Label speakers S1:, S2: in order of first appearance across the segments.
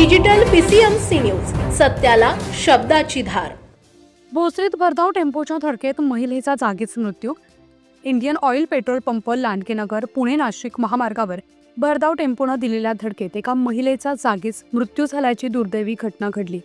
S1: Digital PCMC news सत्याला शब्दाची धार.
S2: भोसरीत भरधाव टेम्पोच्या धडकेत महिलेचा जागीच मृत्यू. Indian Oil petrol pump Landkenagar Pune Nashik महामार्गावर भरधाव टेम्पोनं दिलेल्या धडकेत एका महिलेचा जागीच मृत्यू झाल्याची दुर्दैवी घटना घडली.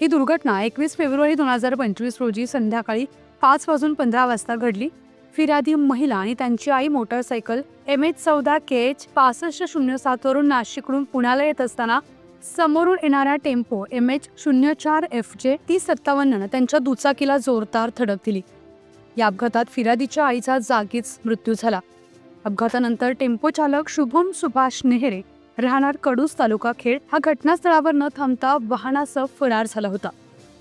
S2: ही दुर्घटना एकवीस फेब्रुवारी दोन हजार पंचवीस रोजी संध्याकाळी पाच वाजून पंधरा वाजता घडली. फिर्यादी महिला आणि त्यांची आई मोटरसायकल एम एच चौदा के एच पासष्ट शून्य सातवरून नाशिककडून पुण्याला येत असताना समोरून येणारा टेम्पो एम एच शून्य चार एफ जे तीस सत्तावन्ननं त्यांच्या दुचाकीला जोरदार धडक दिली. या अपघातात फिर्यादीच्या आईचा जागीच मृत्यू झाला. अपघातानंतर टेम्पो चालक शुभम सुभाष नेहरे राहणार कडूस तालुका खेड हा घटनास्थळावर न थांबता वाहनासह फरार झाला होता.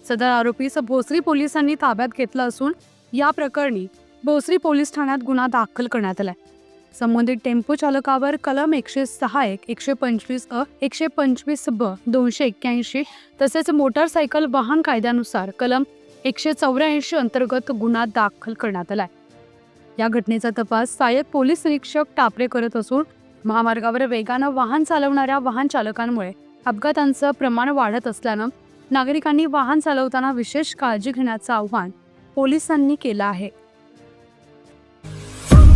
S2: सदर आरोपीस भोसरी पोलिसांनी ताब्यात घेतला असून या प्रकरणी भोसरी पोलीस ठाण्यात गुन्हा दाखल करण्यात आलाय. संबंधित टेम्पो चालकावर कलम एकशे सहा एक एकशे पंचवीस अ एकशे पंचवीस ब दोनशे एक्क्याऐंशी तसेच मोटारसायकल वाहन कायद्यानुसार कलम एकशे चौऱ्याऐंशी अंतर्गत गुन्हा दाखल करण्यात आलाय. या घटनेचा तपास सहाय्यक पोलीस निरीक्षक टापरे करत असून महामार्गावर वेगानं वाहन चालवणाऱ्या वाहन चालकांमुळे अपघातांचं प्रमाण वाढत असल्यानं नागरिकांनी वाहन चालवताना विशेष काळजी घेण्याचं आव्हान पोलिसांनी केलं आहे.